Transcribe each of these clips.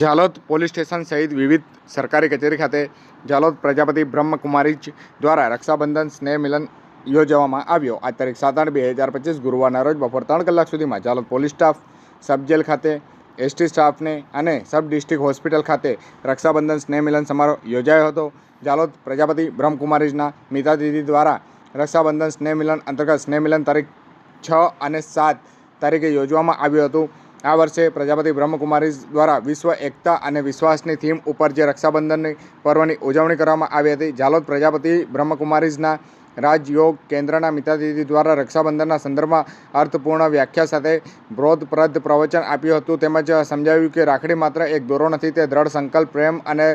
Jhalod police station સહિત વિવિધ સરકારી કચેરી ખાતે જાલોદ પ્રજાપતિ બ્રહ્મકુમારી દ્વારા રક્ષાબંધન, સ્નેહ મિલન યોજવામાં આવ્યો. આ તારીખ સાત આઠ બે હજાર પચીસ ગુરુવારના રોજ બપોર ત્રણ કલાક સુધીમાં Jalod police staff sub jail ખાતે, એસટી સ્ટાફને અને સબ ડિસ્ટ્રિક્ટ હોસ્પિટલ ખાતે રક્ષાબંધન, સ્નેહ મિલન સમારોહ યોજાયો હતો. જાલોદ પ્રજાપતિ બ્રહ્મકુમારીજના મિતા દીદી દ્વારા રક્ષાબંધન, સ્નેહ મિલન અંતર્ગત સ્નેહ મિલન તારીખ છ અને સાત તારીખે યોજવામાં આવ્યું હતું. આ વર્ષે પ્રજાપતિ બ્રહ્મકુમારી દ્વારા વિશ્વ એકતા અને વિશ્વાસની થીમ ઉપર જે રક્ષાબંધનની પર્વની ઉજવણી કરવામાં આવી હતી, ઝાલોદ પ્રજાપતિ બ્રહ્મકુમારીઝના રાજયોગ કેન્દ્રના મિતાદીદી દ્વારા રક્ષાબંધનના સંદર્ભમાં અર્થપૂર્ણ વ્યાખ્યા સાથે બોધપ્રદ પ્રવચન આપ્યું હતું. તેમજ સમજાવ્યું કે રાખડી માત્ર એક દોરો નથી, તે દ્રઢ સંકલ્પ, પ્રેમ અને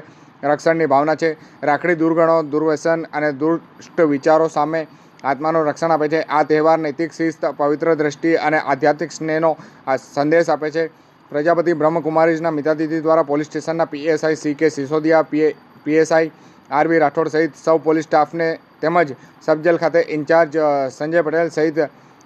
રક્ષણની ભાવના છે. રાખડી દુર્ગણો, દુર્વ્યસન અને દુષ્ટ વિચારો સામે આત્માનું રક્ષણ આપે છે. આ તહેવાર નૈતિક શિસ્ત, પવિત્ર દ્રષ્ટિ અને આધ્યાત્મિક સ્નેહનો સંદેશ આપે છે. પ્રજાપતિ બ્રહ્મકુમારીજના મિતાતિથિ દ્વારા પોલીસ સ્ટેશનના PSI C K Sisodiya, PA, PSI R B Rathod સહિત સૌ પોલીસ સ્ટાફને તેમજ સબજેલ ખાતે ઇન્ચાર્જ સંજય પટેલ સહિત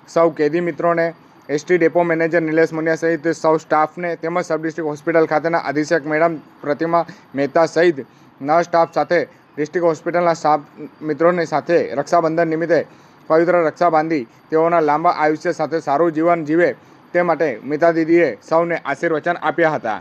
સૌ કેદી મિત્રોને, ST depot manager Nilesh Muniya સહિત સૌ સ્ટાફને તેમજ સબ ડિસ્ટ્રિક્ટ હોસ્પિટલ ખાતેના અધિક્ષક મેડમ પ્રતિમા મહેતા સહિત નર્સ સ્ટાફ સાથે ડિસ્ટ્રિક્ટ હોસ્પિટલના સ્ટાફ મિત્રોની સાથે રક્ષાબંધન નિમિત્તે પવિત્ર રક્ષા બાંધી તેઓના લાંબા આયુષ્ય સાથે સારું જીવન જીવે તે માટે મિતા દીદીએ સૌને આશીર્વચન આપ્યા હતા.